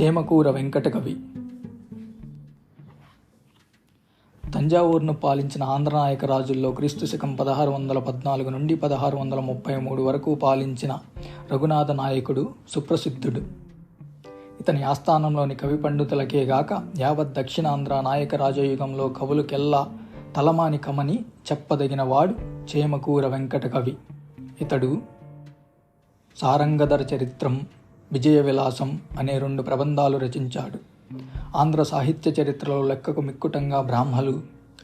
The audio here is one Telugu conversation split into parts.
చేమకూర వెంకటకవి తంజావూరును పాలించిన ఆంధ్రనాయక రాజుల్లో క్రీస్తు శకం పదహారు వందల పద్నాలుగు నుండి పదహారు వందల ముప్పై మూడు వరకు పాలించిన రఘునాథ నాయకుడు సుప్రసిద్ధుడు. ఇతని ఆస్థానంలోని కవి పండితులకే గాక యావత్ దక్షిణాంధ్ర నాయక రాజయుగంలో కవులకెల్లా తలమాని కమని చెప్పదగిన వాడు చేమకూర వెంకట కవి. ఇతడు సారంగధర చరిత్రం విజయ విలాసం అనే రెండు ప్రబంధాలు రచించాడు. ఆంధ్ర సాహిత్య చరిత్రలో లెక్కకు మిక్కుటంగా బ్రాహ్మలు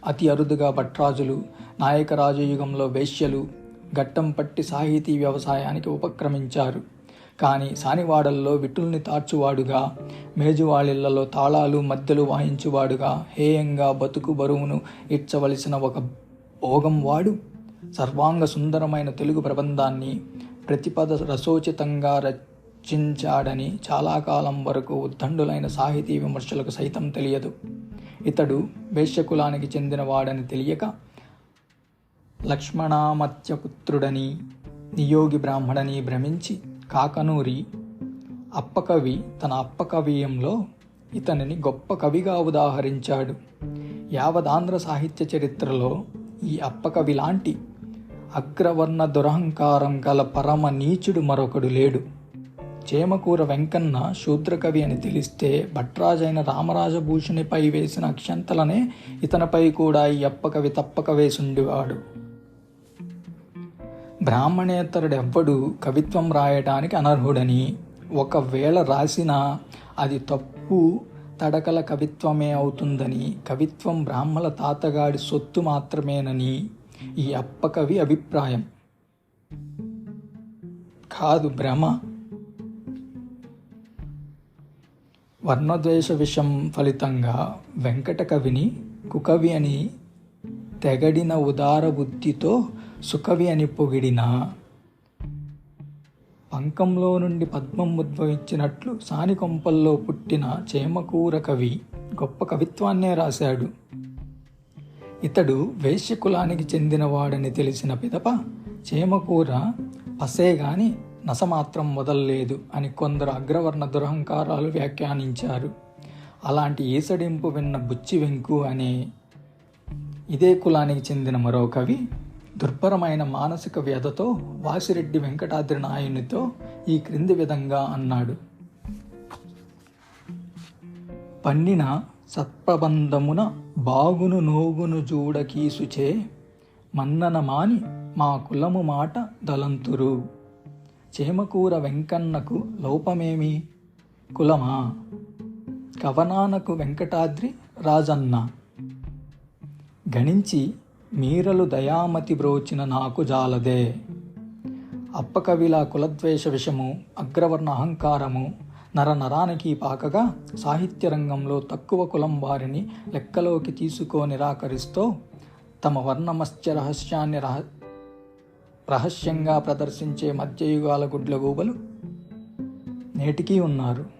అతి అరుదుగా భట్రాజులు నాయక రాజయుగంలో వేశ్యలు ఘట్టం పట్టి సాహితీ వ్యవసాయానికి ఉపక్రమించారు. కానీ సానివాడల్లో విటుల్ని తార్చువాడుగా మేజువాళ్ళిళ్ళలో తాళాలు మధ్యలు వాయించువాడుగా హేయంగా బతుకు బరువును ఇడ్చవలసిన ఒక భోగం వాడు? సర్వాంగ సుందరమైన తెలుగు ప్రబంధాన్ని ప్రతిపద రసోచితంగా చించాడని చాలా కాలం వరకు ఉద్దండులైన సాహితీ విమర్శలకు సైతం తెలియదు. ఇతడు వేశ్యకులానికి చెందినవాడని తెలియక లక్ష్మణామత్యపుత్రుడని నియోగి బ్రాహ్మణని భ్రమించి కాకనూరి అప్పకవి తన అప్పకవీయంలో ఇతనిని గొప్ప కవిగా ఉదాహరించాడు. యావదాంధ్ర సాహిత్య చరిత్రలో ఈ అప్పకవి లాంటి అగ్రవర్ణ దురహంకారం గల పరమ నీచుడు మరొకడు లేడు. చేమకూర వెంకన్న శూద్రకవి అని తెలిస్తే భట్రాజైన రామరాజభూషణిపై వేసిన అక్షంతలనే ఇతనిపై కూడా ఈ అప్పకవి తప్పక వేసుండేవాడు. బ్రాహ్మణేతరుడెవ్వడు కవిత్వం రాయటానికి అనర్హుడని ఒకవేళ రాసినా అది తప్పు తడకల కవిత్వమే అవుతుందని కవిత్వం బ్రాహ్మల తాతగాడి సొత్తు మాత్రమేనని ఈ అప్పకవి అభిప్రాయం. కాదు భ్రమ. వర్ణద్వేష విషం ఫలితంగా వెంకట కవిని కుకవి అని తెగడిన ఉదార బుద్ధితో సుకవి అని పొగిడిన పంకంలో నుండి పద్మం ఉద్భవించినట్లు సానికొంపల్లో పుట్టిన చేమకూర కవి గొప్ప కవిత్వాన్నే రాశాడు. ఇతడు వేశ్య కులానికి చెందినవాడని తెలిసిన పిదప చేమకూర పసే గాని నసమాత్రం వదల్లేదు అని కొందరు అగ్రవర్ణ దురహంకారాలు వ్యాఖ్యానించారు. అలాంటి ఈసడింపు విన్న బుచ్చి వెంకు అనే ఇదే కులానికి చెందిన మరో కవి దుర్భరమైన మానసిక వ్యధతో వాసిరెడ్డి వెంకటాద్రి నాయునితో ఈ క్రింది విధంగా అన్నాడు. పన్నిన సత్ప్రబంధమున బాగును నోగును జూడకీసుచే మన్నన మాని మా కులము మాట దలంతురు చేమకూర వెంకన్నకు లోపమేమి? కులమా? కవనానకు వెంకటాద్రి రాజన్న. గణించి మీరలు దయామతి బ్రోచిన నాకు జాలదే. అప్పకవిల కులద్వేష విషము అగ్రవర్ణ అహంకారము నర నరానికి పాకగా సాహిత్య రంగంలో తక్కువ కులం వారిని లెక్కలోకి తీసుకో నిరాకరిస్తూ తమ వర్ణమత్స్య రహస్యాన్ని రహ రహస్యంగా ప్రదర్శించే మధ్యయుగాల గుడ్ల గూబలు నేటికీ ఉన్నారు.